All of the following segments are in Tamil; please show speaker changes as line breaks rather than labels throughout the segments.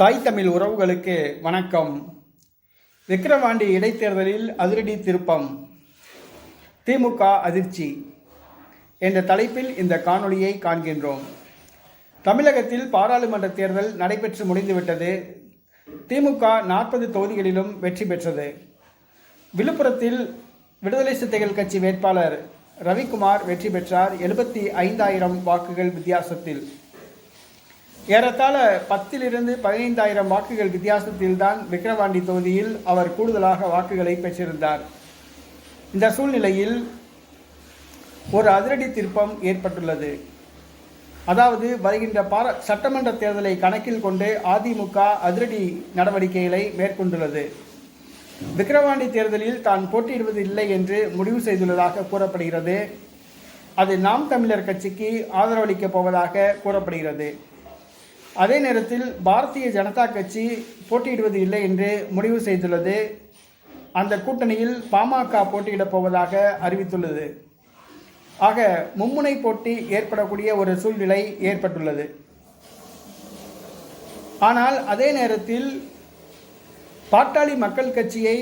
தாய் தமிழ் உறவுகளுக்கு வணக்கம். விக்கிரவாண்டி இடைத்தேர்தலில் அதிரடி திருப்பம். திமுக அதிர்ச்சி என்ற தலைப்பில் இந்த காணொளியை காண்கின்றோம். தமிழகத்தில் பாராளுமன்ற தேர்தல் நடைபெற்று முடிந்துவிட்டது. திமுக நாற்பது தொகுதிகளிலும் வெற்றி பெற்றது. விழுப்புரத்தில் விடுதலை சிறுத்தைகள் கட்சி வேட்பாளர் ரவிக்குமார் வெற்றி பெற்றார். எழுபத்தி ஐந்தாயிரம் வாக்குகள் வித்தியாசத்தில். ஏறத்தாழ பத்திலிருந்து பதினைந்தாயிரம் வாக்குகள் வித்தியாசத்தில்தான் விக்கிரவாண்டி தொகுதியில் அவர் கூடுதலாக வாக்குகளை பெற்றிருந்தார். இந்த சூழ்நிலையில் ஒரு அதிரடி திருப்பம் ஏற்பட்டுள்ளது. அதாவது வருகின்ற பார சட்டமன்ற தேர்தலை கணக்கில் கொண்டு அதிமுக அதிரடி நடவடிக்கைகளை மேற்கொண்டுள்ளது. விக்கிரவாண்டி தேர்தலில் தான் போட்டியிடுவது இல்லை என்று முடிவு செய்துள்ளதாக கூறப்படுகிறது. அது நாம் தமிழர் கட்சிக்கு ஆதரவளிக்கப் போவதாக கூறப்படுகிறது. அதே நேரத்தில் பாரதிய ஜனதா கட்சி போட்டியிடுவது இல்லை என்று முடிவு செய்துள்ளது. அந்த கூட்டணியில் பாமக போட்டியிடப் போவதாக அறிவித்துள்ளது. ஆக மும்முனை போட்டி ஏற்படக்கூடிய ஒரு சூழ்நிலை ஏற்பட்டுள்ளது. ஆனால் அதே நேரத்தில் பாட்டாளி மக்கள் கட்சியை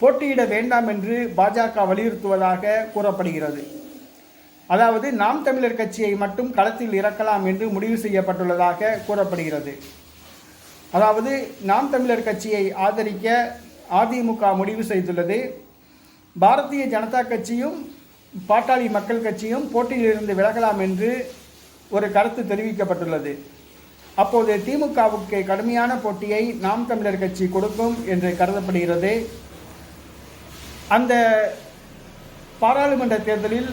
போட்டியிட வேண்டாம் என்று பாஜக வலியுறுத்துவதாக கூறப்படுகிறது. அதாவது நாம் தமிழர் கட்சியை மட்டும் களத்தில் இறக்கலாம் என்று முடிவு செய்யப்பட்டுள்ளதாக கூறப்படுகிறது. அதாவது நாம் தமிழர் கட்சியை ஆதரிக்க அதிமுக முடிவு செய்துள்ளது. பாரதிய ஜனதா கட்சியும் பாட்டாளி மக்கள் கட்சியும் போட்டியிலிருந்து விலகலாம் என்று ஒரு கருத்து தெரிவிக்கப்பட்டுள்ளது. அப்போது திமுகவுக்கு கடுமையான போட்டியை நாம் தமிழர் கட்சி கொடுக்கும் என்று கருதப்படுகிறது. அந்த பாராளுமன்ற தேர்தலில்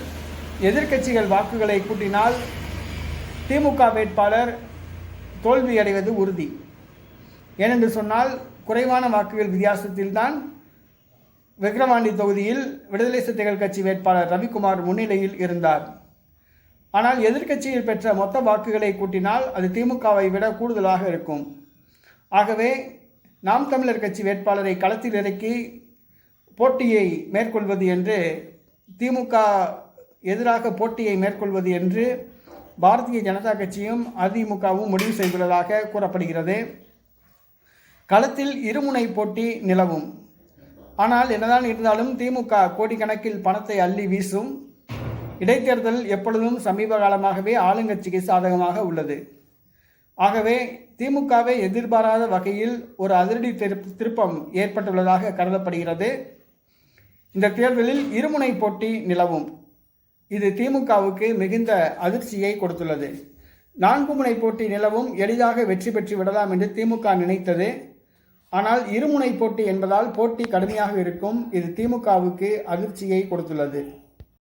எதிர்க்கட்சிகள் வாக்குகளை கூட்டினால் திமுக வேட்பாளர் தோல்வியடைவது உறுதி. ஏனென்று சொன்னால் குறைவான வாக்குகள் வித்தியாசத்தில்தான் விக்ரவாண்டி தொகுதியில் விடுதலை சிறுத்தைகள் கட்சி வேட்பாளர் ரவிக்குமார் முன்னிலையில் இருந்தார். ஆனால் எதிர்க்கட்சியில் பெற்ற மொத்த வாக்குகளை கூட்டினால் அது திமுகவை விட கூடுதலாக இருக்கும். ஆகவே நாம் தமிழர் கட்சி வேட்பாளரை களத்தில் இறக்கி போட்டியை மேற்கொள்வது என்று திமுக எதிராக போட்டியை மேற்கொள்வது என்று பாரதிய ஜனதா கட்சியும் அதிமுகவும் முடிவு செய்துள்ளதாக கூறப்படுகிறது. களத்தில் இருமுனை போட்டி நிலவும். ஆனால் என்னதான் இருந்தாலும் திமுக கோடிக்கணக்கில் பணத்தை அள்ளி வீசும். இடைத்தேர்தல் எப்பொழுதும் சமீப காலமாகவே ஆளுங்கட்சிக்கு சாதகமாக உள்ளது. ஆகவே திமுகவை எதிர்பாராத வகையில் ஒரு அதிரடி திருப்பம் ஏற்பட்டுள்ளதாக கருதப்படுகிறது. இந்த தேர்தலில் இருமுனை போட்டி நிலவும். இது திமுகவுக்கு மிகுந்த அதிர்ச்சியை கொடுத்துள்ளது. நான்கு முனை போட்டி நிலவும் எளிதாக வெற்றி பெற்று விடலாம் என்று திமுக நினைத்தது. ஆனால் இருமுனை போட்டி என்பதால் போட்டி கடுமையாக இருக்கும். இது திமுகவுக்கு அதிர்ச்சியை கொடுத்துள்ளது.